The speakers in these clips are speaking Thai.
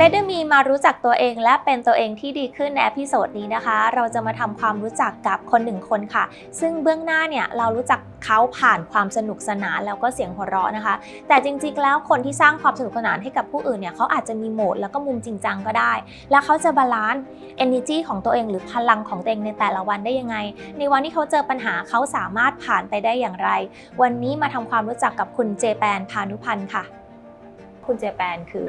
เบดมีมารู้จักตัวเองและเป็นตัวเองที่ดีขึ้นในอพิโซดนี้นะคะ เราจะมาทำความรู้จักกับคนหนึ่งคนค่ะ ซึ่งเบื้องหน้าเนี่ยเรารู้จักเขาผ่านความสนุกสนานแล้วก็เสียงหัวเราะนะคะ แต่จริงๆแล้วคนที่สร้างความสนุกสนานให้กับผู้อื่นเนี่ยเขาอาจจะมีโหมดแล้วก็มุมจริงจังก็ได้ แล้วเขาจะบาลานซ์ energy ของตัวเองหรือพลังของตัวเองในแต่ละวันได้ยังไง ในวันที่เขาเจอปัญหาเขาสามารถผ่านไปได้อย่างไร วันนี้มาทำความรู้จักกับคุณเจแปนพานุพันธ์ค่ะ คุณเจแปนคือ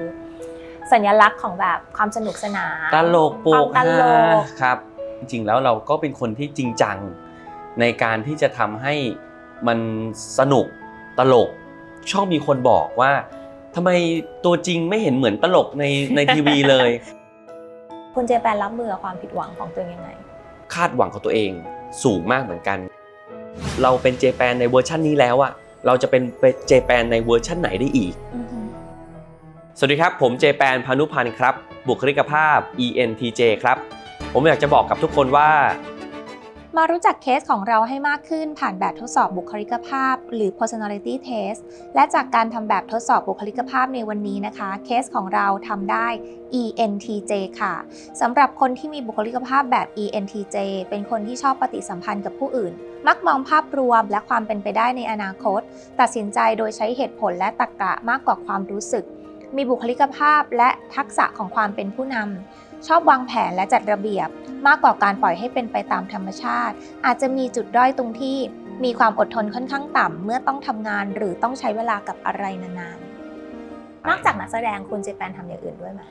สัญลักษณ์ของแบบความสนุกสนานตลกโปความกตลฮากครับ จริงๆแล้วเราก็เป็นคนที่จริงจัง ในการที่จะทำให้มันสนุกตลก ชอบมีคนบอกว่าทำไมตัวจริงไม่เห็นเหมือนตลกในในทีวีเลย คุณเจแปนรับมือกับความผิดหวังของตัวเองยังไง คาดหวังของตัวเองสูงมากเหมือนกัน เราเป็นเจแปนในเวอร์ชันนี้แล้วอะเราจะเป็นเจแปนในเวอร์ชันไหนได้อีกอือหือ สวัสดีครับ ผมเจแปนพานุพันธ์ครับ บุคลิกภาพ ENTJ ครับ ผมอยากจะบอกกับทุกคนว่า มารู้จักเคสของเราให้มากขึ้นผ่านแบบทดสอบบุคลิกภาพ หรือ personality test และจากการทำแบบทดสอบบุคลิกภาพในวันนี้นะคะ เคสของเราทำได้ ENTJ ค่ะสำหรับคนที่มีบุคลิกภาพแบบ ENTJ เป็นคนที่ชอบปฏิสัมพันธ์กับผู้อื่น มักมองภาพรวมและความเป็นไปได้ในอนาคต ตัดสินใจโดยใช้เหตุผลและตรรกะมากกว่าความรู้สึก มีบุคลิกภาพและทักษะของความเป็นผู้นำ ชอบวางแผนและจัดระเบียบ มากกว่าการปล่อยให้เป็นไปตามธรรมชาติ อาจจะมีจุดด้อยตรงที่ มีความอดทนค่อนข้างต่ำเมื่อต้องทำงานหรือต้องใช้เวลากับอะไรนานๆ นอกจากนักแสดงคุณเจแปนทำอย่างอื่นด้วยไหม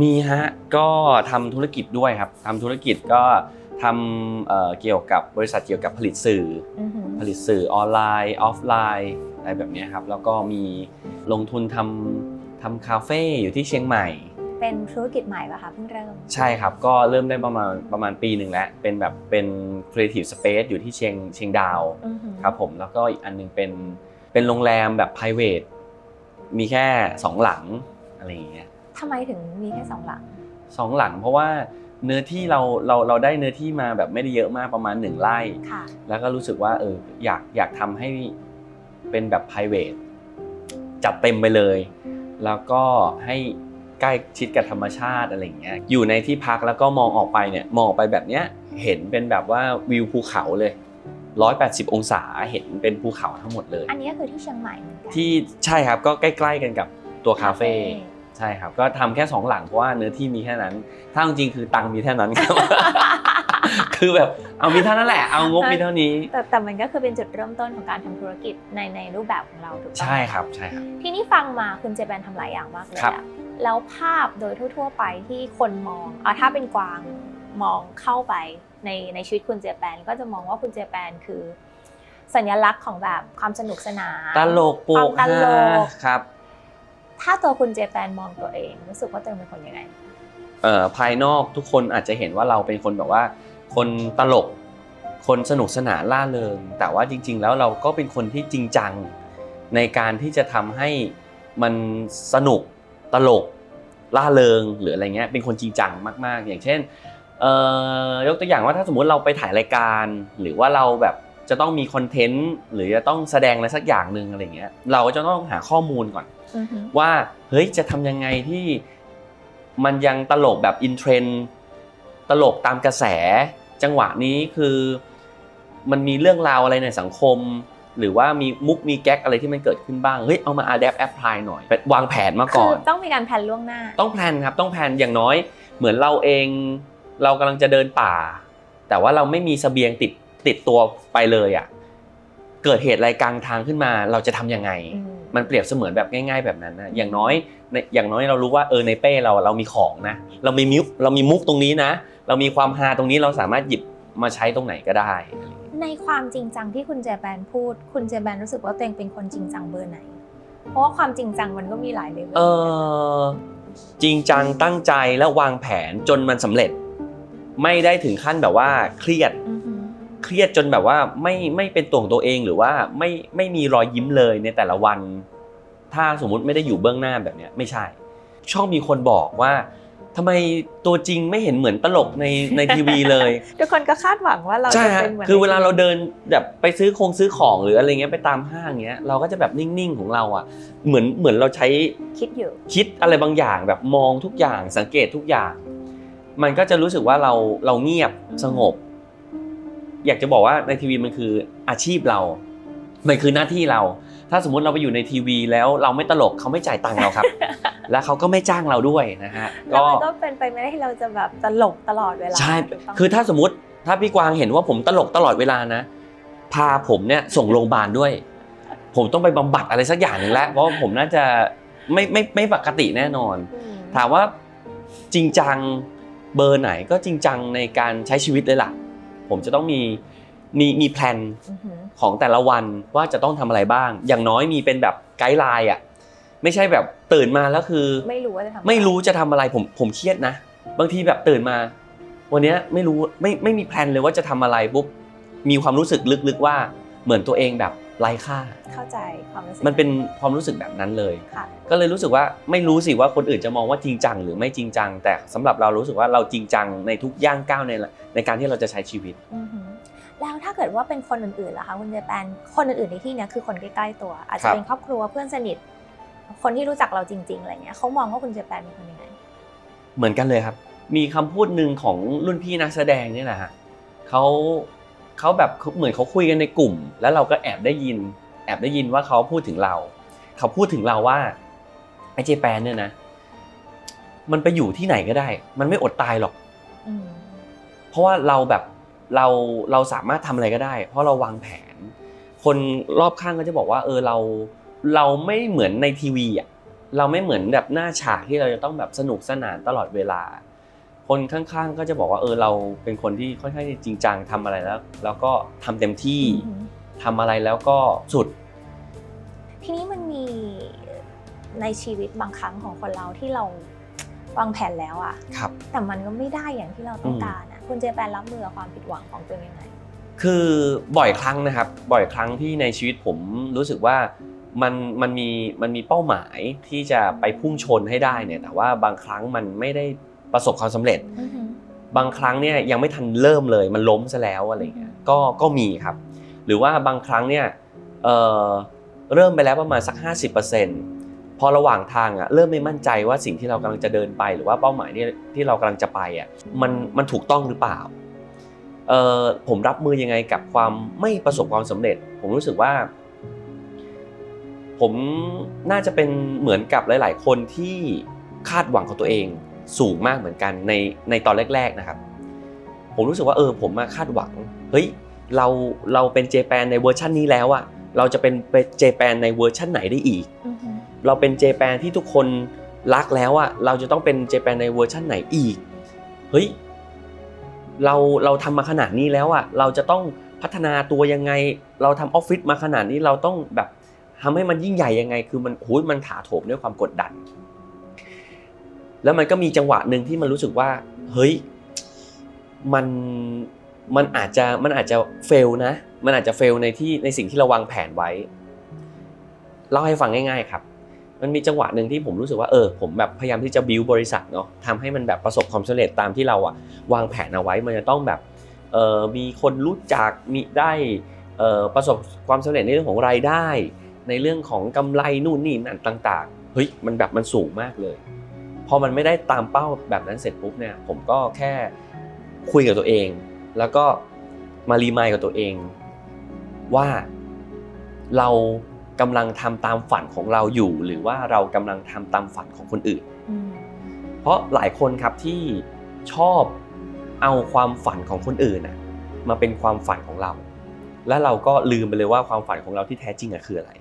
มีฮะ ก็ทำธุรกิจด้วยครับทำธุรกิจก็ทำเอ่อเกี่ยวกับบริษัทเกี่ยวกับผลิตสื่ออือหือผลิตสื่อออนไลน์ ออฟไลน์อะไรแบบเนี้ยครับ แล้วก็มีลงทุนทำ ทำคาเฟ่อยู่ที่เชียงใหม่ เป็นธุรกิจใหม่ป่ะคะเพิ่งเริ่ม ใช่ครับ ก็เริ่มได้ประมาณประมาณปีหนึ่งแล้ว เป็นแบบเป็น Creative Space อยู่ที่เชียงเชียงดาวอือหือครับผม แล้วก็อีกอันหนึงเป็นเป็นโรงแรมแบบ private มีแค่สองหลังอะไรอย่างเงี้ย ทำไมถึงมีแค่สองหลัง สองหลังเพราะว่าเนื้อที่เราเราเราได้เนื้อที่มาแบบไม่ได้เยอะมากประมาณหนึ่งไร่ ค่ะ แล้วก็รู้สึกว่าเอออยากอยากทำให้เป็นแบบ p r i v a t จัดเต็มไปเลย แล้วก็ให้ใกล้ชิดกับธรรมชาติอะไรอย่างเงี้ยอยู่ในที่พักแล้วก็มองออกไปเนี่ยมองออกไปแบบเนี้ยเห็นเป็นแบบว่าวิวภูเขาเลย 180 องศาเห็นเป็นภูเขาทั้งหมดเลย อันนี้ก็คือที่เชียงใหม่เหมือนกันที่ใช่ครับก็ใกล้ๆกันกับตัวคาเฟ่คาเฟ่ใช่ครับก็ทำแค่สองหลังเพราะว่าเนื้อที่มีแค่นั้น ถ้าจริงๆคือตังค์มีแค่นั้นครับ คือแบบเอามีเท่านั้นแหละ เอางบมีเท่านี้ แต่แต่มันก็คือเป็นจุดเริ่มต้นของการทำธุรกิจในในรูปแบบของเราถูกต้องไหมใช่ครับใช่ครับ ทีนี้ฟังมาคุณเจแปนทำหลายอย่างมากเลยครับอะแล้วภาพโดยทั่ว ๆ ไปที่คนมองเอาถ้าเป็นกวางมองเข้าไปในในชีวิตคุณเจแปนก็จะมองว่าคุณเจแปนคือ สัญลักษณ์ของแบบความสนุกสนานตลกโปความกตลฮากครับ ถ้าตัวคุณเจแปนมองตัวเองรู้สึกว่าตัวเองเป็นคนยังไงเอ่อภายนอกทุกคนอาจจะเห็นว่าเราเป็นคนแบบว่า คนตลก คนสนุกสนานล่าเริง แต่ว่าจริง ๆ แล้วเราก็เป็นคนที่จริงจังในการที่จะทำให้มันสนุกตลกล่าเริงหรืออะไรเงี้ยเป็นคนจริงจังมาก ๆ อย่างเช่นเอ่อยกตัวอย่างว่าถ้าสมมุติเราไปถ่ายรายการ หรือว่าเราแบบจะต้องมีคอนเทนต์หรือจะต้องแสดงอะไรสักอย่างหนึ่งอะไรเงี้ยเราก็จะต้องหาข้อมูลก่อนอือฮึว่าเฮ้ยจะทำยังไงที่มันยังตลกแบบอินเทรนด์ตลกตามกระแส จังหวะนี้คือมันมีเรื่องราวอะไรในสังคม หรือว่ามีมุกมีแก๊กอะไรที่มันเกิดขึ้นบ้างเฮ้ยเอามา adapt apply หน่อยไปวางแผนมาคืก่ออน ต้องมีการแพลนล่วงหน้า ต้องแพลนครับต้องแพลนอย่างน้อย เหมือนเราเอง เรากำลังจะเดินป่า แต่ว่าเราไม่มีเสบียงติดติดตัวไปเลยอะเกิดเหตุอะไรกลางทางขึ้นมาเราจะทำยังไงอืมมันเปรียบเสมือนแบบง่าย ๆ แบบนั้นนะอย่างน้อยในอย่างน้อยเรารู้ว่าเออในเป้เราเรามีของนะ เรามีมุกเรามีมุกตรงนี้นะ เรามีความฮาตรงนี้เราสามารถหยิบมาใช้ตรงไหนก็ได้ ในความจริงจังที่คุณเจแปนพูด คุณเจแปนรู้สึกว่าตัวเองเป็นคนจริงจังเบอร์ไหน เพราะว่าความจริงจังมันก็มีหลายเลเวลเออจริงจังตั้งใจและวางแผนจนมันสำเร็จ ไม่ได้ถึงขั้นแบบว่าเครียดอหือเครียดจนแบบว่าไม่ไม่เป็นตัวของตัวเองหรือว่าไม่ไม่มีรอยยิ้มเลยในแต่ละวัน ถ้าสมมุติไม่ได้อยู่เบื้องหน้าแบบเนี้ยไม่ใช่ ชอบมีคนบอกว่า ทำไมตัวจริงไม่เห็นเหมือนตลกในในทีวีเลย ทุกคนก็คาดหวังว่าเราใช่จะฮะเป็นเหมือนคือเวลาในเราเดินแบบไปซื้อคงซื้อของหรืออะไรเงี้ยไปตามห้างเงี้ยเราก็จะแบบนิ่งๆของเราอะเหมือนเหมือนเราใช้คิดอยู่คิดอะไรบางอย่างแบบมองทุกอย่างสังเกตทุกอย่าง มันก็จะรู้สึกว่าเราเราเงียบสงบ อยากจะบอกว่าในทีวีมันคืออาชีพเรา มันคือหน้าที่เรา ถ้าสมมุติเราไปอยู่ในทีวีแล้วเราไม่ตลกเขาไม่จ่ายตังค์เราครับ และเขาก็ไม่จ้างเราด้วยนะฮะแล้วมันก็เป็นไปไม่ได้ที่เราจะแบบตลกตลอดเวลาใช่ถูกต้องคือถ้าสมมติถ้าพี่กวางเห็นว่าผมตลกตลอดเวลานะ พาผมเนี่ยส่งโรงพยาบาลด้วย ผมต้องไปบำบัดอะไรสักอย่างหนึ่งแล้วเพราะว่าผมน่าจะไม่ไม่ไม่ปกติแน่นอนอืมถามว่าจริงจังเบอร์ไหนก็จริงจังในการใช้ชีวิตเลยล่ะ ผมจะต้องมีมีมีแพลนอือหือ ของแต่ละวันว่าจะต้องทำอะไรบ้าง อย่างน้อยมีเป็นแบบไกด์ไลน์อะไม่ใช่แบบตื่นมาแล้วคือ ไม่รู้ว่าจะทำอะไม่รู้จะทำอะไรผมผมเครียดนะ บางทีแบบตื่นมา วันเนี้ยไม่รู้ไม่ไม่มีแพลนเลยว่าจะทำอะไรปุ๊บมีความรู้สึกลึกๆว่าเหมือนตัวเองแบบไร้ค่า เข้าใจความรู้สึกมันเป็นความรู้สึกแบบนั้นเลยค่ะก็เลยรู้สึกว่าไม่รู้สิว่าคนอื่นจะมองว่าจริงจังหรือไม่จริงจัง แต่สำหรับเรารู้สึกว่าเราจริงจังในทุกย่างก้าวในในการที่เราจะใช้ชีวิตอือหือ แล้วถ้าเกิดว่าเป็นคนอื่นๆล่ะคะคุณเจแปนคนอื่นๆในที่เนี้ยคือคนใกล้ๆตัว อาจคจะรับเป็นครอบครัวเพื่อนสนิท คนที่รู้จักเราจริงๆอะไรเงี้ยเขามองว่าคุณเจแปนเป็นคนยังไงเหมือนกันเลยครับ มีคำพูดหนึ่งของรุ่นพี่นักแสดงนี่แหละฮะเขาเขาแบบเหมือนเขาคุยกันในกลุ่ม แล้วเราก็แอบได้ยิน แอบได้ยินว่าเขาพูดถึงเรา เขาพูดถึงเราว่าไอเจแปนเนี่ยนะ มันไปอยู่ที่ไหนก็ได้ มันไม่อดตายหรอกอืมเพราะว่าเราแบบ เราเราสามารถทำอะไรก็ได้ เพราะเราวางแผน คนรอบข้างก็จะบอกว่า เออเราเราไม่เหมือนในทีวีอะเราไม่เหมือนแบบหน้าฉากที่เราจะต้องแบบสนุกสนานตลอดเวลา คนข้างๆก็จะบอกว่าเออเราเป็นคนที่ค่อนข้างจริงจังทำอะไรแล้ว แล้วก็ทำเต็มที่อือหือทำอะไรแล้วก็สุด ทีนี้มันมีในชีวิตบางครั้งของคนเราที่เราวางแผนแล้วอะครับแต่มันก็ไม่ได้อย่างที่เราต้องการอะ คุณเจแปนรับมือกับความผิดหวังของตัวเองยังไง คือบ่อยครั้งนะครับ บ่อยครั้งที่ในชีวิตผมรู้สึกว่ามันมันมีมันมีเป้าหมายที่จะไปพุ่งชนให้ได้เนี่ยแต่ว่าบางครั้งมันไม่ได้ประสบความสำเร็จอือหือบางครั้งเนี่ยยังไม่ทันเริ่มเลยมันล้มซะแล้วอะไรเงี้ยก็ก็มีครับ หรือว่าบางครั้งเนี่ยเอ่อเริ่มไปแล้วประมาณสัก 50% พอระหว่างทางอะเริ่มไม่มั่นใจว่าสิ่งที่เรากำลังจะเดินไป หรือว่าเป้าหมายที่ที่เรากำลังจะไปอะมันมันถูกต้องหรือเปล่าเอ่อผมรับมือยังไงกับความไม่ประสบความสำเร็จ ผมรู้สึกว่า ผมน่าจะเป็นเหมือนกับหลาย ๆ คนที่คาดหวังของตัวเองสูงมากเหมือนกันในในตอนแรก ๆ นะครับ ผมรู้สึกว่าเออผมมาคาดหวังเฮ้ยเราเราเป็นเจแปนในเวอร์ชันนี้แล้วอะเราจะเป็นเจแปนในเวอร์ชันไหนได้อีก เราเป็นเจแปนที่ทุกคนรักแล้วอะเราจะต้องเป็นเจแปนในเวอร์ชันไหนอีกเฮ้ยเราเราทำมาขนาดนี้แล้วอะเราจะต้องพัฒนาตัวยังไง เราทำออฟฟิศมาขนาดนี้เราต้องแบบทำให้มันยิ่งใหญ่ยังไง คือมันโอ้ยมันถาโถมด้วยความกดดัน แล้วมันก็มีจังหวะหนึ่งที่มันรู้สึกว่า เฮ้ยมันมันอาจจะมันอาจจะเฟลนะ มันอาจจะเฟลในที่ในสิ่งที่เราวางแผนไว้เล่าให้ฟังง่าย ๆ ครับ มันมีจังหวะหนึ่งที่ผมรู้สึกว่าเออผมแบบพยายามที่จะบิวบริษัทเนาะทำให้มันแบบประสบความสำเร็จตามที่เราอะวางแผนเอาไว้มันจะต้องแบบเออมีคนรู้จักมีได้เออประสบความสำเร็จในเรื่องของรายได้ ในเรื่องของกำไรนู่นนี่นั่นต่าง ๆเฮ้ยมันแบบมันสูงมากเลยพอมันไม่ได้ตามเป้าแบบนั้นเสร็จปุ๊บเนี่ยผมก็แค่คุยกับตัวเอง แล้วก็มารีมายกับตัวเอง ว่าเรา กำลังทำตามฝันของเราอยู่ หรือว่าเรากำลังทำตามฝันของคนอื่นอืมเพราะหลายคนครับที่ชอบเอาความฝันของคนอื่นน่ะมาเป็นความฝันของเรา และเราก็ลืมไปเลยว่าความฝันของเราที่แท้จริงอะคืออะไร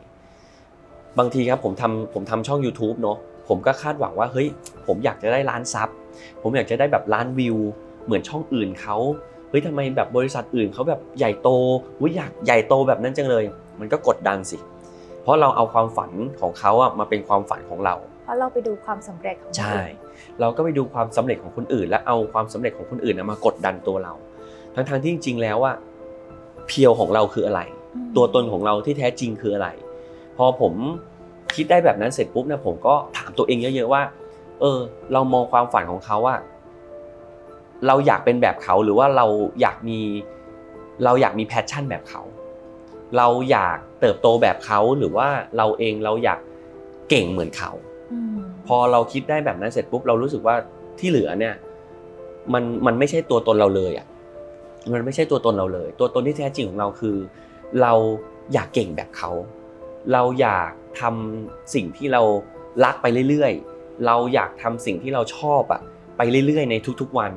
บางทีครับผมทำผมทำช่อง YouTube เนาะผมก็คาดหวังว่าเฮ้ยผมอยากจะได้ล้านซับผมอยากจะได้แบบล้านวิว เหมือนช่องอื่นเขาเฮ้ยทำไมแบบบริษัทอื่นเขาแบบใหญ่โตอุ๊ยอยากใหญ่โตแบบนั้นจังเลย มันก็กดดันสิเพ ราะเราเอาความฝันของเขาอะมาเป็นความฝันของเรา เพราะเราไปดูความสำเร็จของคนใช่อื่นเราก็ไปดูความสำเร็จของคนอื่น และเอาความสำเร็จของคนอื่นนะมากดดันตัวเรา ทั้งๆที่จริง ๆ แล้วว่าเพียวของเราคืออะไรอืมตัวตนของเราที่แท้จริงคืออะไร พอผมคิดได้แบบนั้นเสร็จปุ๊บเนี่ยผมก็ถามตัวเองเยอะๆว่า เออ เรามองความฝันของเขาว่า เราอยากเป็นแบบเขาหรือว่าเราอยากมี เราอยากมีแพชชั่นแบบเขา เราอยากเติบโตแบบเขาหรือว่าเราเองเราอยากเก่งเหมือนเขาอืมพอเราคิดได้แบบนั้นเสร็จปุ๊บเรารู้สึกว่าที่เหลือเนี่ย มันมันไม่ใช่ตัวตนเราเลยอะมันไม่ใช่ตัวตนเราเลย ตัวตนที่แท้จริงของเราคือ เราอยากเก่งแบบเขา เราอยากทำสิ่งที่เรารักไปเรื่อยๆ เราอยากทำสิ่งที่เราชอบอะไปเรื่อยๆ ในทุกๆวัน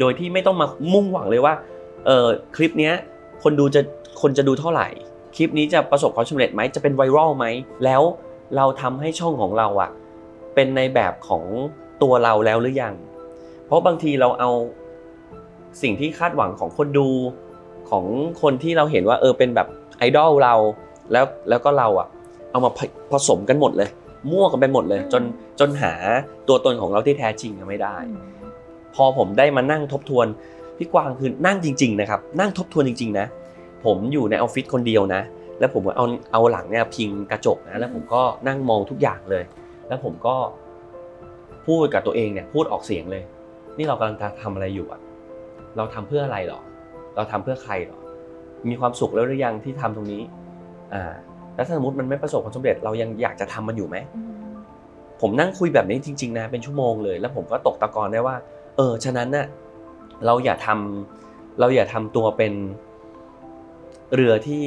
โดยที่ไม่ต้องมามุ่งหวังเลยว่าเออคลิปเนี้ยคนดูจะ คนจะดูเท่าไหร่ คลิปนี้จะประสบความสำเร็จไหมจะเป็นไวรัลไหม แล้วเราทำให้ช่องของเราอะเป็นในแบบของตัวเราแล้วหรือยัง เพราะบางทีเราเอาสิ่งที่คาดหวังของคนดูของคนที่เราเห็นว่าเออเป็นแบบไอดอลเราแล้วแล้วก็เราอะเอามาผผสมกันหมดเลย มั่วกันไปหมดเลย จนจนหาตัวตนของเราที่แท้จริงอะไม่ได้อืมพอผมได้มานั่งทบทวนพี่กวางคือนั่งจริง ๆ นะครับ นั่งทบทวนจริง ๆ นะ ผมอยู่ในออฟฟิศคนเดียวนะ แล้วผมก็เอาเอาหลังเนี่ยพิงกระจกนะ แล้วผมก็นั่งมองทุกอย่างเลย แล้วผมก็พูดกับตัวเองเนี่ยพูดออกเสียงเลย นี่เรากำลังจะทำอะไรอยู่อะเราทำเพื่ออะไรหรอ เราทำเพื่อใครหรอ มีความสุขแล้วหรือยังที่ทำตรงนี้ อ่า แล้วถ้าสมมติมันไม่ประสบความสำเร็จ เรายังอยากจะทำมันอยู่ไหมอืมผมนั่งคุยแบบนี้จริง ๆนะเป็นชั่วโมงเลย แล้วผมก็ตกตะกอนได้ว่า เออ ฉะนั้นน่ะ เราอย่าทำเราอย่าทำตัวเป็น เรือที่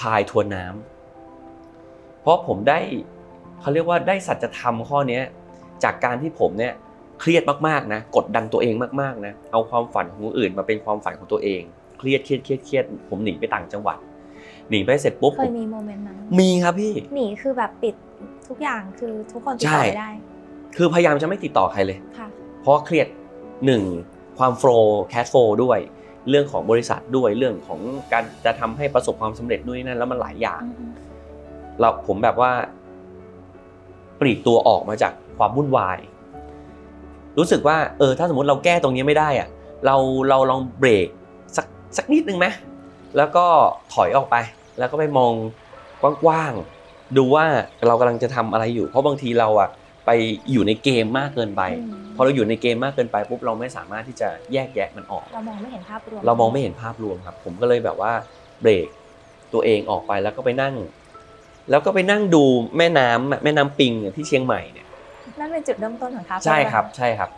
พายทวนน้ำเพราะผมได้เขาเรียกว่าได้สัจธรรมข้อเนี้ยจากการที่ผมเนี่ยเครียดมากๆนะกดดันตัวเองมากๆนะเอาความฝันของคนอื่นมาเป็นความฝันของตัวเอง เครียดเครียดเครียดเครียดผมหนีไปต่างจังหวัดหนีไปเสร็จปุ๊บเคยมีโมเมนต์นั้นมีครับพี่หนีคือแบบปิดทุกอย่างคือทุกคนติดใช่ต่อไม่ได้ คือพยายามจะไม่ติดต่อใครเลยค่ะเพราะเครียดหนึ่งความโฟล์แคชโฟล์ด้วย เรื่องของบริษัทด้วยเรื่องของการจะทำให้ประสบความสำเร็จด้วยนั่นแล้วมันหลายอย่างอืมเราผมแบบว่า ปลีกตัวออกมาจากความวุ่นวาย รู้สึกว่า เออ ถ้าสมมติเราแก้ตรงนี้ไม่ได้อะเราเราลองเบรกสักสักนิดนึงไหมแล้วก็ถอยออกไป แล้วก็ไปมองกว้างๆดูว่าเรากำลังจะทำอะไรอยู่ เพราะบางทีเราอะ ไปอยู่ในเกมมากเกินไปอืมพอเราอยู่ในเกมมากเกินไปปุ๊บเราไม่สามารถที่จะแยกแยะมันออก เรามองไม่เห็นภาพรวม เรามองไม่เห็นภาพรวมครับ ผมก็เลยแบบว่าเบรกตัวเองออกไปแล้วก็ไปนั่ง แล้วก็ไปนั่งดูแม่น้ำแม่น้ำปิงที่เชียงใหม่เนี่ยนั่นเป็นจุดเริ่มต้นของคาเฟ่ใช่ครับปะะใช่ครับ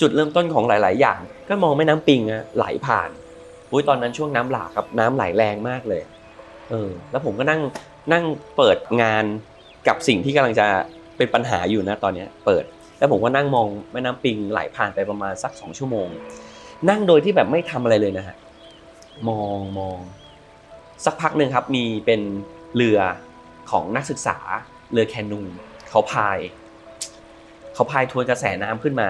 จุดเริ่มต้นของหลาย ๆ อย่าง ก็มองแม่น้ำปิงอะไหลผ่านอุ้ยตอนนั้นช่วงน้ำหลากครับ น้ำไหลแรงมากเลย เออ แล้วผมก็นั่งนั่งเปิดงานกับสิ่งที่กำลังจะ เป็นปัญหาอยู่นะตอนนี้เปิด แล้วผมก็นั่งมองแม่น้ำปิงไหลผ่านไปประมาณสักสองชั่วโมง นั่งโดยที่แบบไม่ทำอะไรเลยนะฮะมองมองสักพักหนึ่งครับมีเป็นเรือของนักศึกษาเรือแคนูเขาพาย เขาพายทวนกระแสน้ำขึ้นมา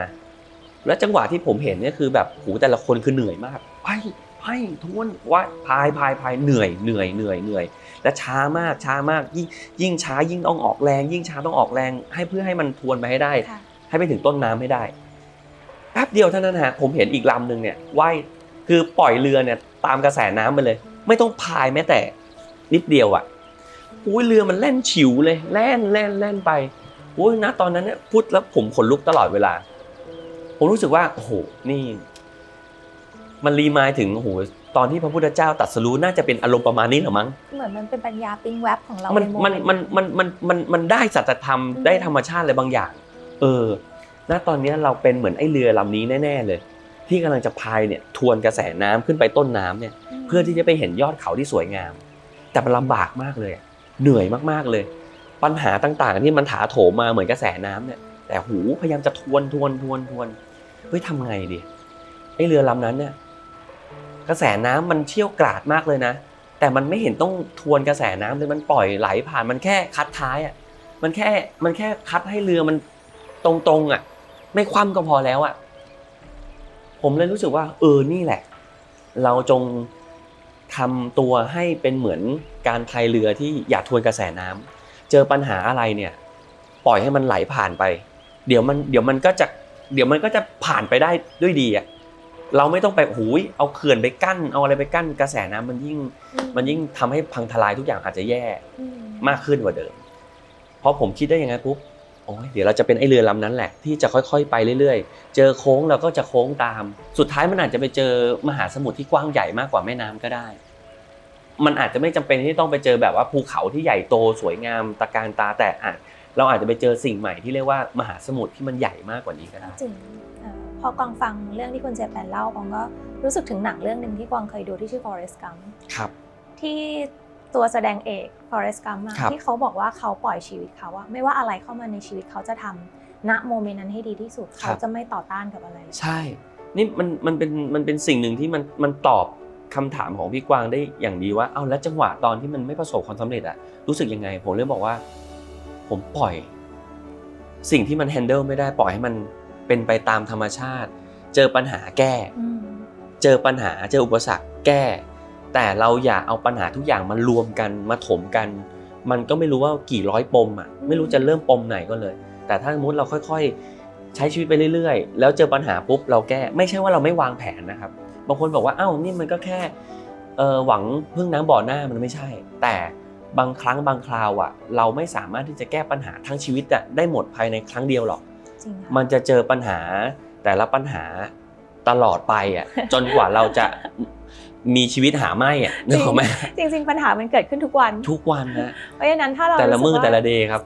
แล้วจังหวะที่ผมเห็นเนี่ยคือแบบหูแต่ละคนคือเหนื่อยมากพา ยพายทวนว่าพายพายพายเหนื่อยเหนื่อยเหนื่อยเหนื่อย และช้ามากช้ามากยิ่งยิ่งช้ายิ่งต้องออกแรง ยิ่งช้าต้องออกแรง ให้เพื่อให้มันทวนไปให้ได้ค่ะให้ไปถึงต้นน้ำให้ได้แป๊บเดียวเท่านั้นฮะผมเห็นอีกลำหนึ่งเนี่ยว่ายคือปล่อยเรือเนี่ยตามกระแสน้ำไปเลย ไม่ต้องพายแม้แต่นิดเดียวอะอุ้ยเรือมันแล่นฉิวเลยแล่นแล่นแล่นไปอุ้ยนะตอนนั้นเนี่ยพูดแล้วผมขนลุกตลอดเวลา ผมรู้สึกว่าโอ้โหนี่ มันรีมายถึงโอ้โหตอนที่พระพุทธเจ้าตรัสรู้น่าจะเป็นอารมณ์ประมาณนี้เหรอมั้งเหมือนมันเป็นปัญญาปิ้งแวบของเรามันในโมันมันมันมันมันมันได้สัจธรรมอืมได้ธรรมชาติอะไรบางอย่าง เออณตอนเนี้ยเราเป็นเหมือนไอ้เรือลำนี้แน่ ๆ เลย ที่กำลังจะพายเนี่ยทวนกระแสน้ำขึ้นไปต้นน้ำเนี่ยมเพื่อที่จะไปเห็นยอดเขาที่สวยงาม แต่มันลำบากมากเลยอะเหนื่อยมากๆเลย ปัญหาต่างๆ ที่มันถาโถมมาเหมือนกระแสน้ำเนี่ย แต่หูพยายามจะทวนทวนทวนทวนเฮ้ยทำไงดีไอ้เรือลำนั้นเนี่ย กระแสน้ำมันเชี่ยวกราดมากเลยนะ แต่มันไม่เห็นต้องทวนกระแสน้ำเลยมันปล่อยไหลผ่านมันแค่คัดท้ายอะมันแค่มันแค่คัดให้เรือมันตรงๆอะ ไม่คว่ำก็พอแล้วอะ ผมเลยรู้สึกว่า เออนี่แหละ เราจงทำตัวให้เป็นเหมือนการพายเรือที่อย่าทวนกระแสน้ำเจอปัญหาอะไรเนี่ย ปล่อยให้มันไหลผ่านไป เดี๋ยวมันเดี๋ยวมันก็จะเดี๋ยวมันก็จะผ่านไปได้ด้วยดีอะ เราไม่ต้องไปหูยเอาเขื่อนไปกั้นเอาอะไรไปกั้นกระแสน้ำมันยิ่งอืมันยิ่งทำให้พังทลายทุกอย่างอาจจะแย่อืมมากขึ้นกว่าเดิมพอผมคิดได้ยังไงปุ๊บโอ้ยเดี๋ยวเราจะเป็นไอเรือลำนั้นแหละที่จะค่อยๆ ไปเรื่อยๆ เจอโค้งเราก็จะโค้งตาม สุดท้ายมันอาจจะไปเจอมหาสมุทรที่กว้างใหญ่มากกว่าแม่น้ำก็ได้ มันอาจจะไม่จำเป็นที่ต้องไปเจอแบบว่าภูเขาที่ใหญ่โตสวยงามตะการตาแต่อาจเราอาจจะไปเจอสิ่งใหม่ที่เรียกว่ามหาสมุทรที่มันใหญ่มากกว่านี้ก็ได้จริงเอ่อ พอกวางฟังเรื่องที่คุณเจแปนเล่ากวางก็รู้สึกถึงหนังเรื่องหนึ่งที่กวางเคยดูที่ชื่อ Forrest Gump ครับ ที่ตัวแสดงเอก Forrest Gump อะครับที่เขาบอกว่าเขาปล่อยชีวิตเขาอะไม่ว่าอะไรเข้ามาในชีวิตเขาจะทำณโมเมนต์นั้นให้ดีที่สุดเขาจะไม่ต่อต้านกับอะไร ใช่ นี่มันมันเป็นมันเป็นสิ่งหนึ่งที่มันมันตอบคำถามของพี่กวางได้อย่างดีว่า เอ้าแล้วจังหวะตอนที่มันไม่ประสบความสำเร็จอะรู้สึกยังไง ผมเลยบอกว่า ผมปล่อย สิ่งที่มันแฮนเดิลไม่ได้ปล่อยให้มัน เป็นไปตามธรรมชาติ เจอปัญหาแก้อืมเจอปัญหาเจออุปสรรคแก้ แต่เราอย่าเอาปัญหาทุกอย่างมารวมกันมาถมกัน มันก็ไม่รู้ว่ากี่ร้อยปมอะไม่รู้จะเริ่มปมไหนก็เลย แต่ถ้าสมมติเราค่อยๆ ใช้ชีวิตไปเรื่อยๆ แล้วเจอปัญหาปุ๊บเราแก้ ไม่ใช่ว่าเราไม่วางแผนนะครับ บางคนบอกว่าอ้าวนี่มันก็แค่เออหวังพึ่งน้ำบ่อหน้ามันไม่ใช่ แต่บางครั้งบางคราวอะเราไม่สามารถที่จะแก้ปัญหาทั้งชีวิตอะได้หมดภายในครั้งเดียวหรอก จริงค่ะมันจะเจอปัญหาแต่ละปัญหาตลอดไปอะจนกว่าเราจะมีชีวิตหาไม่อะนึกออกไหมจริง ๆ ปัญหามันเกิดขึ้นทุกวันทุกวันนะเพราะฉะนั้นถ้าเราแต่ละมือรู้สึกว่าแต่ละเดย์ครับ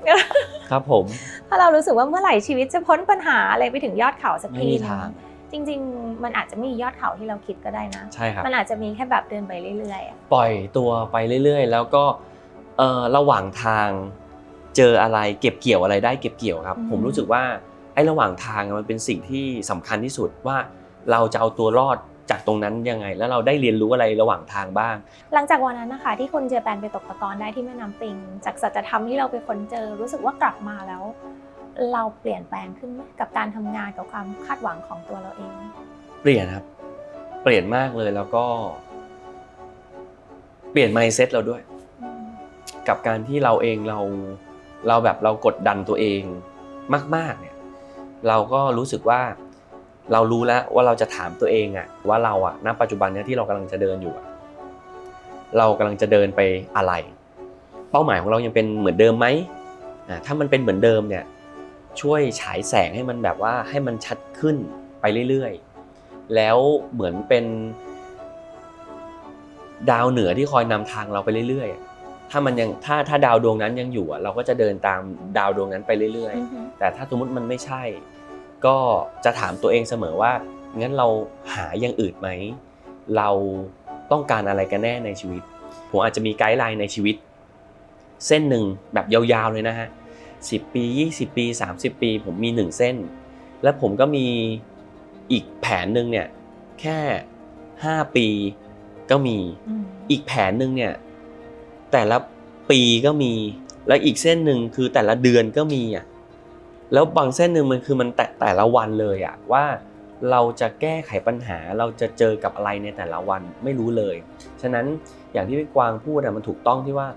ครับผม ถ้าเรารู้สึกว่าเมื่อไหร่ชีวิตจะพ้นปัญหาอะไรไปถึงยอดเขาสักไม่ทีมีหนึ่ทางจริง ๆ มันอาจจะไม่มียอดเขาที่เราคิดก็ได้นะใช่ครับมันอาจจะมีแค่แบบเดินไปเรื่อยๆอะปล่อยตัวไปเรื่อย ๆ แล้วก็เอ่อระหว่างทางเจออะไรเก็บเกี่ยวอะไรได้เก็บเกี่ยวครับ ผมรู้สึกว่าไอ้ระหว่างทางมันเป็นสิ่งที่สำคัญที่สุดว่าเราจะเอาตัวรอดจากตรงนั้นยังไง แล้วเราได้เรียนรู้อะไรระหว่างทางบ้าง หลังจากวันนั้นนะคะ ที่คุณเจแปนไปตกตะกอนได้ที่แม่น้ำปิง จากสัจธรรมที่เราไปค้นเจอ รู้สึกว่ากลับมาแล้ว เราเปลี่ยนแปลงขึ้นไหมกับการทำงานกับความคาดหวังของตัวเราเอง เปลี่ยนครับ เปลี่ยนมากเลยแล้วก็ เปลี่ยน mindset เราด้วยอืมกับการที่เราเองเราเราแบบเรากดดันตัวเองมากๆเนี่ย เราก็รู้สึกว่าเรารู้แล้วว่าเราจะถามตัวเองอะว่าเราอะณปัจจุบันเนี้ยที่เรากำลังจะเดินอยู่อะเรากำลังจะเดินไปอะไร เป้าหมายของเรายังเป็นเหมือนเดิมไหมอ่าถ้ามันเป็นเหมือนเดิมเนี่ยช่วยฉายแสงให้มันแบบว่าให้มันชัดขึ้นไปเรื่อยๆ แล้วเหมือนเป็น ดาวเหนือที่คอยนำทางเราไปเรื่อยๆ ถ้ามันยังถ้าถ้าดาวดวงนั้นยังอยู่อะเราก็จะเดินตามดาวดวงนั้นไปเรื่อยอือฮึๆแต่ถ้าสมมติมันไม่ใช่ ก็จะถามตัวเองเสมอว่างั้นเราหาอย่างอื่นไหม เราต้องการอะไรกันแน่ในชีวิต ผมอาจจะมีไกด์ไลน์ในชีวิต เส้นหนึ่งแบบยาวๆเลยนะฮะ10ปี 20 ปี 30 ปี ผมมีหนึ่งเส้น แล้วผมก็มีอีกแผนหนึ่งเนี่ยแค่ 5 ปีก็มีอืมอีกแผนหนึ่งเนี่ย แต่ละปีก็มี แล้วอีกเส้นหนึ่งคือแต่ละเดือนก็มีอะแล้วบางเส้นหนึ่งมันคือมันแต่แต่ละวันเลยอะว่าเราจะแก้ไขปัญหาเราจะเจอกับอะไรในแต่ละวันไม่รู้เลย ฉะนั้นอย่างที่พี่กวางพูดอะมันถูกต้องที่ว่า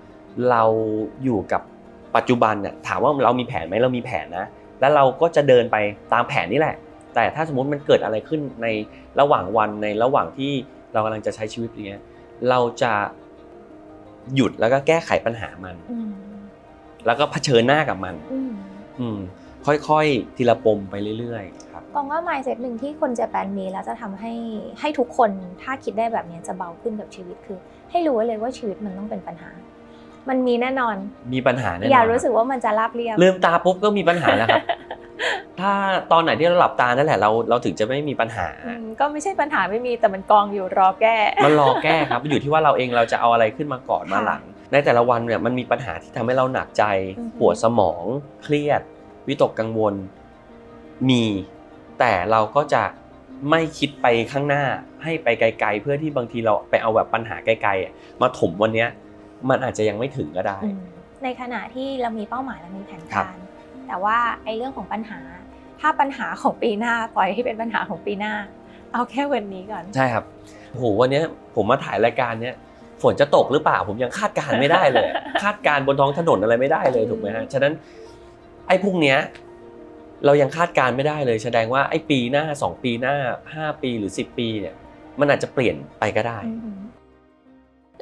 เราอยู่กับปัจจุบันเนี่ยถามว่าเรามีแผนไหมเรามีแผนนะ แล้วเราก็จะเดินไปตามแผนนี่แหละ แต่ถ้าสมมติมันเกิดอะไรขึ้นในระหว่างวันในระหว่างที่เรากำลังจะใช้ชีวิตอย่างเงี้ยเราจะ หยุดแล้วก็แก้ไขปัญหามันอืมแล้วก็เผชิญหน้ากับมัน อืมอืมค่อยๆ ทีละปมไปเรื่อยๆ ครับกองว่า mindset หนึ่งที่คนเจแปนมีแล้วจะทำให้ให้ทุกคนถ้าคิดได้แบบนี้จะเบาขึ้นกับชีวิตคือ ให้รู้ไว้เลยว่าชีวิตมันต้องเป็นปัญหา มันมีแน่นอน มีปัญหาแน่นอนอย่ารู้สึกว่ามันจะราบเรียบลืมตาปุ๊บก็มีปัญหาแล้วครับ ถ้าตอนไหนที่เราหลับตานั่นแหละเราเราถึงจะไม่มีปัญหาอืมก็ไม่ใช่ปัญหาไม่มีแต่มันกองอยู่รอแก้ มันรอแก้ครับ อยู่ที่ว่าเราเองเราจะเอาอะไรขึ้นมาก่อนมาค่ะหลัง ในแต่ละวันเนี่ยมันมีปัญหาที่ทำให้เราหนักใจอือฮึปวดสมองเครียด วิตกกังวลมี แต่เราก็จะไม่คิดไปข้างหน้าให้ไปไกล ๆ เพื่อที่บางทีเราไปเอาแบบปัญหาไกลๆอะมาถมวันเนี้ยมันอาจจะยังไม่ถึงก็ได้อืมในขณะที่เรามีเป้าหมายและมีแผนครักาบรแต่ว่าไอ้เรื่องของปัญหา ถ้าปัญหาของปีหน้าปล่อยให้เป็นปัญหาของปีหน้า เอาแค่วันนี้ก่อน ใช่ครับโอ้โหวันเนี้ยผมมาถ่ายรายการเนี้ยฝนจะตกหรือเปล่าผมยังคาดการณ์ไม่ได้เลย คาดการณ์บนท้องถนนอะไรไม่ได้เลยถูกไหมฮะฉะนั้นไอ้พรุ่งเนี้ยเรายังคาดการณ์ไม่ได้เลย แสดงว่าไอ้ปีหน้าสองปีหน้าห้าปีหรือสิบปีเนี่ยมันอาจจะเปลี่ยนไปก็ได้อือ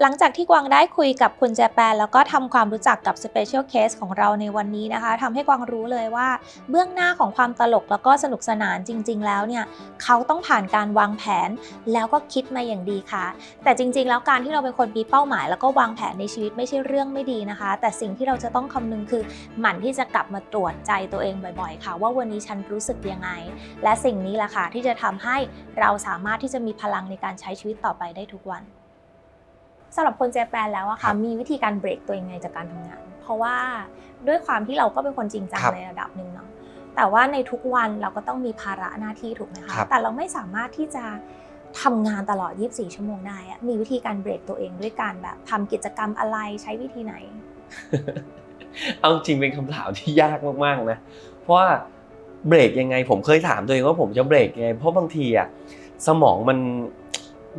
หลังจากที่กวางได้คุยกับคุณแจแปนแล้วก็ทำความรู้จักกับ Special Case ของเราในวันนี้นะคะทำให้กวางรู้เลยว่า เบื้องหน้าของความตลกแล้วก็สนุกสนานจริง ๆ แล้วเนี่ยเขาต้องผ่านการวางแผนแล้วก็คิดมาอย่างดีค่ะ แต่จริง ๆ แล้วการที่เราเป็นคนมีเป้าหมาย แล้วก็วางแผนในชีวิตไม่ใช่เรื่องไม่ดีนะคะ แต่สิ่งที่เราจะต้องคำนึงคือหมั่นที่จะกลับมาตรวจใจตัวเองบ่อย ๆ ค่ะ ว่าวันนี้ฉันรู้สึกยังไง และสิ่งนี้แหละค่ะที่จะทำให้เราสามารถที่จะมีพลังในการใช้ชีวิตต่อไปได้ทุกวัน สำหรับคนเจแปนแล้วอะครัค่ะบมีวิธีการเบรกตัวเองไงจากการทำงาน เพราะว่าด้วยความที่เราก็เป็นคนจริงจังครับในระดับหนึ่งเนาะแต่ว่าในทุกวันเราก็ต้องมีภาระหน้าที่ถูกไหมคะครับแต่เราไม่สามารถที่จะทำงานตลอด 24 ชั่วโมงได้อะมีวิธีการเบรกตัวเองด้วยการแบบทำกิจกรรมอะไรใช้วิธีไหน เอาจริงเป็นคำถามที่ยากมากๆนะ เพราะว่าเบรกยังไงผมเคยถามตัวเองว่าผมจะเบรกยังไง เพราะบางทีอะสมองมัน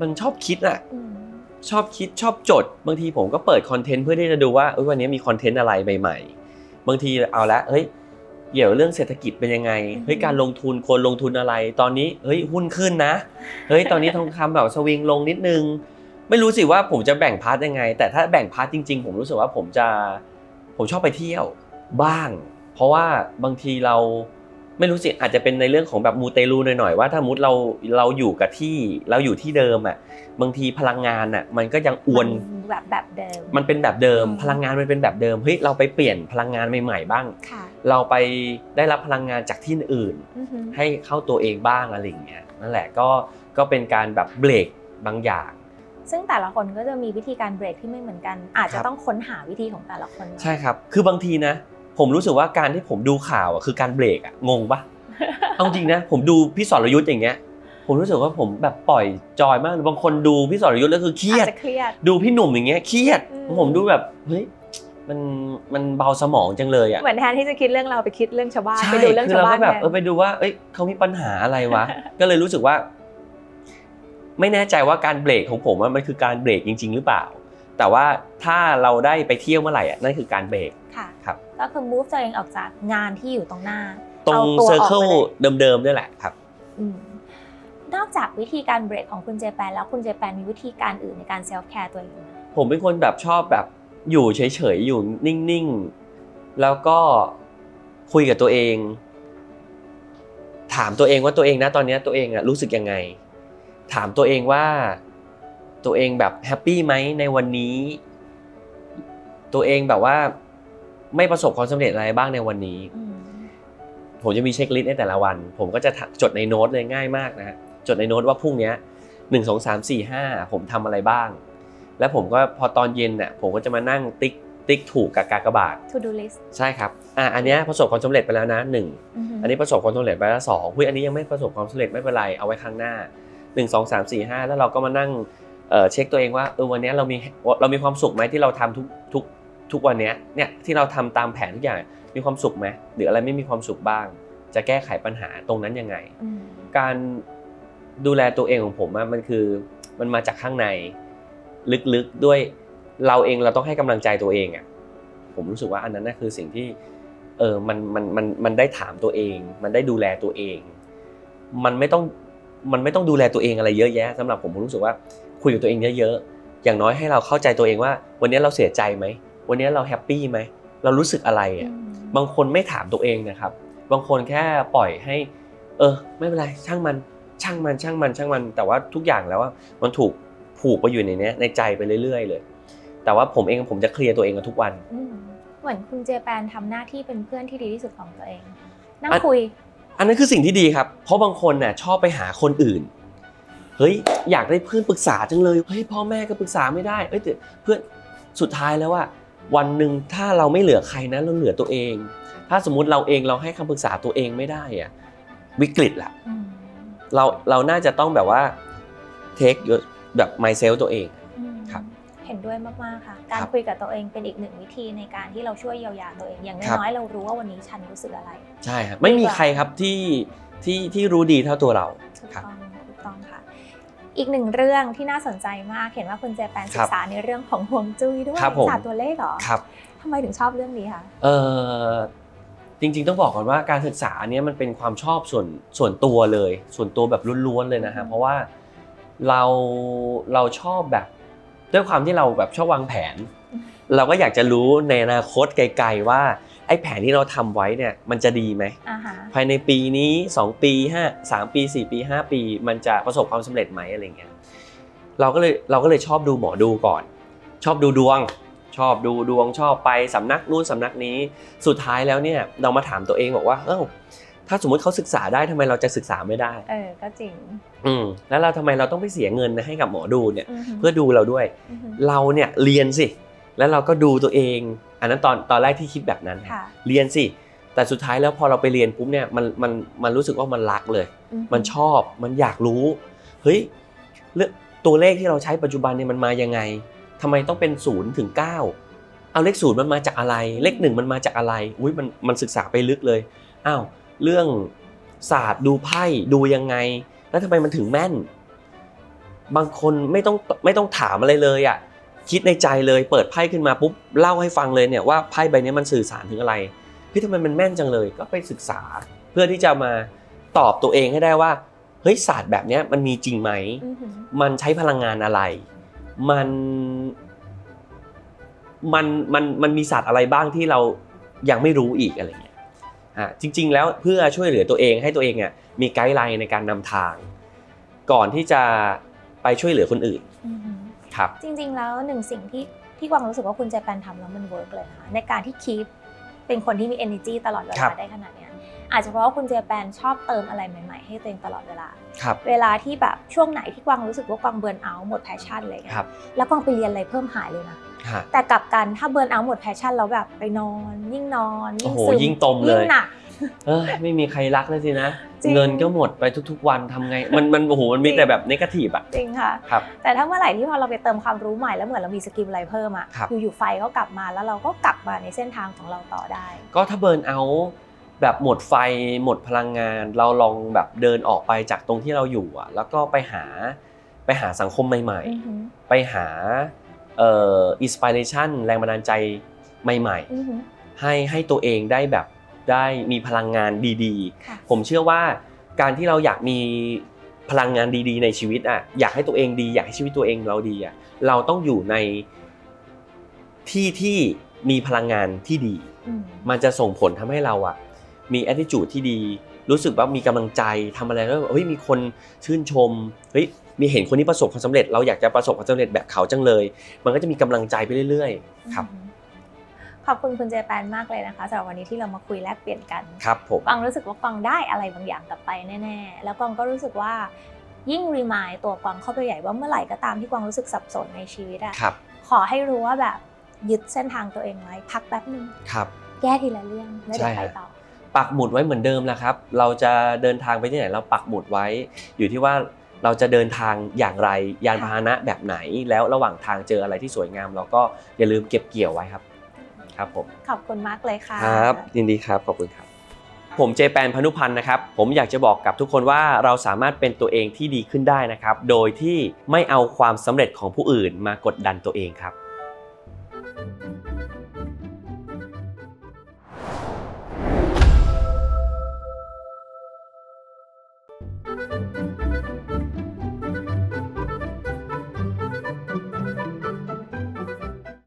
มันชอบคิดอะอืม ชอบคิดชอบจด บางทีผมก็เปิดคอนเทนต์เพื่อที่จะดูว่าเอ้ยวันนี้มีคอนเทนต์อะไรใหม่ ๆ บางทีเอาละเฮ้ยเกี่ยวเรื่องเศรษฐกิจเป็นยังไงเฮ้ยการลงทุนควรลงทุนอะไร ตอนนี้เฮ้ยหุ้นขึ้นนะเฮ้ยตอนนี้ทองคำแบบสวิงลงนิดนึง ไม่รู้สิว่าผมจะแบ่งพาร์ทยังไง แต่ถ้าแบ่งพาร์ทจริง ๆ ผมรู้สึกว่าผมจะผมชอบไปเที่ยวบ้าง เพราะว่าบางทีเรา ไม่รู้สิอาจจะเป็นในเรื่องของแบบมูเตลูหน่อยๆว่าถ้ามุดเราเราอยู่กับที่เราอยู่ที่เดิมอะบางทีพลังงานอะมันก็ยังอวนมันแบบแบบเดิม มันเป็นแบบเดิมอืมพลังงานมันเป็นแบบเดิมเฮ้ยเราไปเปลี่ยนพลังงานใหม่ๆบ้างค่ะเราไปได้รับพลังงานจากที่อื่นอือฮึให้เข้าตัวเองบ้างอะไรอย่างเงี้ยนั่นแหละก็ก็เป็นการแบบเบรกบางอย่างซึ่งแต่ละคนก็จะมีวิธีการเบรกที่ไม่เหมือนกัน อาจจะครับต้องค้นหาวิธีของแต่ละคนเนอะใช่ครับ คือบางทีนะ ผมรู้สึกว่าการที่ผมดูข่าวอะคือการเบรกอะงงปะเอาจริงนะ ผมดูพี่สรยุทธ์อย่างเงี้ย ผมรู้สึกว่าผมแบบปล่อยจอยมากบางคนดูพี่สรยุทธ์แล้วคือเครียอาดจจะเครียดดูพี่หนุ่มอย่างเงี้ยเครียดอืมผมดูแบบเฮ้ยมันมันเบาสมองจังเลยอะเหมือนแทนที่จะคิดเรื่องเราไปคิดเรื่องชาวบ้านใช่ไปดูเรื่องคือชาวเราบ้าก็นแบบแทนเออไปดูว่าเอ้ยเขามีปัญหาอะไรวะก็เลยรู้สึกว่า ไม่แน่ใจว่าการเบรกของผมว่ามันคือการเบรกจริง ๆ หรือเปล่า แต่ว่าถ้าเราได้ไปเที่ยวเมื่อไหร่อะนั่นคือการเบรกค่ะครับ ก็คือ move ตัวเองออกจากงานที่อยู่ตรงหน้าตรงอาตัวเซอร์กเคิลไปเลยเดิมๆนี่แหละครับอืมนอกจากวิธีการเบรกของคุณเจแปนแล้วคุณเจแปนมีวิธีการอื่นในการเซลฟ์แคร์ตัวเองไหมผมเป็นคนแบบชอบแบบอยู่เฉยๆอยู่นิ่งๆ แล้วก็คุยกับตัวเอง ถามตัวเองว่าตัวเองนะตอนเนี้ยตัวเองอะรู้สึกยังไง ถามตัวเองว่าตัวเองแบบแฮปปี้ไหมในวันนี้ ตัวเองแบบว่า ไม่ประสบความสำเร็จอะไรบ้างในวันนี้อืมผมจะมีเช็คลิสต์ในแต่ละวัน ผมก็จะจดในโน้ตเลยง่ายมากนะฮะจดในโน้ตว่าพรุ่งเนี้ยหนึ่งสองสามสี่ห้าผมทำอะไรบ้าง แล้วผมก็พอตอนเย็นน่ะผมก็จะมานั่งติ๊กติ๊กถูกกับกากบาท to do list ใช่ครับอะอันเนี้ยประสบความสำเร็จไปแล้วนะหนึ่งอือฮึอันนี้ประสบความสำเร็จไปแล้วสองเฮ้ยอันนี้ยังไม่ประสบความสำเร็จไม่เป็นไรเอาไว้ข้างหน้าหนึ่งสองสามสี่ห้าแล้วเราก็มานั่งเอ่อเช็คตัวเองว่าเออวันเนี้ยเรามีเรามีความสุขไหมที่เราทำทุกทุก ทุกวันเนี้ยเนี่ยที่เราทำตามแผนทุกอย่างมีความสุขไหมหรืออะไรไม่มีความสุขบ้าง จะแก้ไขปัญหาตรงนั้นยังไงอืมการดูแลตัวเองของผมอะมันคือมันมาจากข้างในลึกๆด้วยเราเองเราต้องให้กำลังใจตัวเองอะผมรู้สึกว่าอันนั้นน่ะคือสิ่งที่เออมันมันมันมันได้ถามตัวเอง มันได้ดูแลตัวเอง มันไม่ต้องมันไม่ต้องดูแลตัวเองอะไรเยอะแยะสำหรับผมผมรู้สึกว่าคุยกับตัวเองเยอะๆอย่างน้อยให้เราเข้าใจตัวเองว่า วันนี้เราเสียใจไหม วันนี้เราแฮปปี้ไหมเรารู้สึกอะไรอะบางคนไม่ถามตัวเองนะครับ บางคนแค่ปล่อยให้ เออ ไม่เป็นไรช่างมันช่างมันช่างมันช่างมัน แต่ว่าทุกอย่างแล้วว่ามันถูกผูกไปอยู่ในเนี้ยในใจไปเรื่อยๆ เลย แต่ว่าผมเองผมจะเคลียร์ตัวเองกันทุกวันอืมเหมือนคุณเจแปนทำหน้าที่เป็นเพื่อนที่ดีที่สุดของตัวเอง นั่งอันคุย อันนั้นคือสิ่งที่ดีครับ เพราะบางคนน่ะชอบไปหาคนอื่นเฮ้ยอยากได้เพื่อนปรึกษาจังเลยเฮ้ยพ่อแม่ก็ปรึกษาไม่ได้เอ้ยแต่เพื่อนสุดท้ายแล้วว่า วันหนึ่งถ้าเราไม่เหลือใครนะเราเหลือตัวเอง ถ้าสมมุติเราเองเราให้คำปรึกษาตัวเองไม่ได้อะวิกฤตละอืมเราเราน่าจะต้องแบบว่าเทคแบบ myself ตัวเองอืมครับเห็นด้วยมากๆค่ะ การครับคุยกับตัวเองเป็นอีกหนึ่งวิธีในการที่เราช่วยเยียวยาตัวเอง อย่างครับน้อยๆเรารู้ว่าวันนี้ฉันรู้สึกอะไร ใช่ครับไม่มีใครครับที่ที่ที่รู้ดีเท่าตัวเราถูกครับ อีกหนึ่งเรื่องที่น่าสนใจมาก เห็นว่าคุณเจแปนศึกษาในเรื่องของห่วงจุ้ยด้วยครับผมศาสตร์ตัวเลขเหรอครับทำไมถึงชอบเรื่องนี้คะเออจริงๆต้องบอกก่อนว่าการศึกษาอันเนี้ยมันเป็นความชอบส่วนส่วนตัวเลย ส่วนตัวแบบล้วนๆเลยนะฮะเพราะว่าเราเราชอบแบบด้วยความที่เราแบบชอบวางแผน เราก็อยากจะรู้ในอนาคตไกลๆว่า ไอ้แผนที่เราทำไว้เนี่ยมันจะดีไหมอ่าฮะภายในปีนี้ 2 ปี 5 3 ปี 4 ปี 5 ปี มันจะประสบความสำเร็จไหมอะไรเงี้ยเราก็เลยเราก็เลยชอบดูหมอดูก่อน ชอบดูดวง ชอบดูดวงชอบไปสำนักนู้นสำนักนี้สุดท้ายแล้วเนี่ยเรามาถามตัวเองบอกว่าเอ้าถ้าสมมติเขาศึกษาได้ทำไมเราจะศึกษาไม่ได้ เออ ก็จริง อืม แล้วเราทำไมเราต้องไปเสียเงินให้กับหมอดูเนี่ยอือฮึเพื่อดูเราด้วยอือฮึเราเนี่ยเรียนสิ แล้วเราก็ดูตัวเอง อันนั้นตอนตอนแรกที่คิดแบบนั้นค่ะเรียนสิ แต่สุดท้ายแล้วพอเราไปเรียนปุ๊บเนี่ยมันมันมันรู้สึกว่ามันรักเลยอือฮึมันชอบมันอยากรู้เฮ้ยเรื่องตัวเลขที่เราใช้ปัจจุบันเนี่ยมันมายังไงทำไมต้องเป็นศูนย์ถึงเก้าเอาเลขศูนย์มันมาจากอะไร เลขหนึ่งมันมาจากอะไรอุ้ยมันมันศึกษาไปลึกเลยอ้าวเรื่องศาสตร์ดูไพ่ดูยังไง แล้วทำไมมันถึงแม่น บางคนไม่ต้องไม่ต้องถามอะไรเลยอะ คิดในใจเลยเปิดไพ่ขึ้นมาปุ๊บเล่าให้ฟังเลยเนี่ยว่าไพ่ใบนี้มันสื่อสารถึงอะไรเฮ้ยทำไมมันแม่นจังเลยก็ไปศึกษา เพื่อที่จะมาตอบตัวเองให้ได้ว่าเฮ้ยศาสตร์แบบเนี้ยมันมีจริงไหมอือฮึมันใช้พลังงานอะไร มัน มัน มัน มันมีศาสตร์อะไรบ้างที่เรายังไม่รู้อีกอะไรเงี้ย อะจริง ๆ แล้วเพื่อช่วยเหลือตัวเองให้ตัวเองอะมีไกด์ไลน์ในการนำทาง ก่อนที่จะไปช่วยเหลือคนอื่นอือฮึ ครับจริง ๆ แล้วหนึ่งสิ่งที่ที่กวางรู้สึกว่าคุณเจแปนทำแล้วมันเวิร์กเลยนะคะในการที่คีปเป็นคนที่มี energy ตลอดเวครัลาบได้ขนาดเนี้ยอาจจะเพราะว่าคุณเจแปนชอบเติมอะไรใหม่ๆ ให้ตัวเองตลอดเวลาครับเวลาที่แบบช่วงไหนที่กวางรู้สึกว่ากวางเบิร์นเอาท์หมดแพชชั่นอะไรเงี้ครับยแล้วกวางไปเรียนอะไรเพิ่มหายเลยนะฮะแต่กลับกันถ้าเบิร์นเอาท์หมดแพชชั่นแล้วแบบไปนอน ยิ่งนอนโอ้ยิ่งโหซึมยิ่งตมเลยยิ่งหนัก เอ้ยไม่มีใครรักเลยสินะ จริง เงินก็หมดไปทุกๆ วันทำไง มันมันโอ้โหมันมีจริงแต่แบบนกาทีฟอะ จริงค่ะ ครับ แต่ถ้าเมื่อไหร่ที่พอเราไปเติมความรู้ใหม่แล้วเหมือนเรามีสกิลอะไรเพิ่มอะครับ อยู่ๆไฟก็กลับมาแล้วเราก็กลับมาในเส้นทางของเราต่อได้ ก็ถ้าเบิร์นเอาท์แบบหมดไฟหมดพลังงาน เราลองแบบเดินออกไปจากตรงที่เราอยู่อะ แล้วก็ไปหาไปหาสังคมใหม่อือหือๆ ไปหาเอ่ออินสปิเรชันแรงบันดาลใจใหม่อือหือๆให้ให้ตัวเองได้แบบ ได้มีพลังงานดีค่ะๆผมเชื่อว่าการที่เราอยากมีพลังงานดีๆ ในชีวิตอะอยากให้ตัวเองดี อยากให้ชีวิตตัวเองเราดีอะเราต้องอยู่ในที่ที่มีพลังงานที่ดีอืมมันจะส่งผลทำให้เราอะมี attitude ที่ดี รู้สึกว่ามีกำลังใจทำอะไรแล้วเฮ้ยมีคนชื่นชมเฮ้ยมีเห็นคนที่ประสบความสำเร็จ เราอยากจะประสบความสำเร็จแบบเขาจังเลย มันก็จะมีกำลังใจไปเรื่อย ๆ ครับ อือหือขอบคุณคุณเจแปนมากเลยนะคะสำหรับวันนี้ที่เรามาคุยแลกเปลี่ยนกันครับผมกวางรู้สึกว่ากวางได้อะไรบางอย่างกลับไปแน่ๆ แล้วกวางก็รู้สึกว่ายิ่งรีมายตัวกวางเข้าไปใหญ่ว่าเมื่อไหร่ก็ตามที่กวางรู้สึกสับสนในชีวิตอะครับขอให้รู้ว่าแบบยึดเส้นทางตัวเองไว้พักแป๊บนึงครับ แก้ทีละเรื่องแล้วเดี๋ยวใช่ไปฮะต่อปักหมุดไว้เหมือนเดิมแหละครับ เราจะเดินทางไปที่ไหนเราปักหมุดไว้ อยู่ที่ว่าเราจะเดินทางอย่างไรยานพาหนะแบบไหน แล้วระหว่างทางเจออะไรที่สวยงาม เราก็อย่าลืมเก็บเกี่ยวไว้ครับ ครับผม ขอบคุณมากเลยค่ะ ครับยินดีครับ ขอบคุณครับ ผมเจแปนพานุพันธ์นะครับ ผมอยากจะบอกกับทุกคนว่าเราสามารถเป็นตัวเองที่ดีขึ้นได้นะครับ โดยที่ไม่เอาความสำเร็จของผู้อื่นมากดดันตัวเองครับ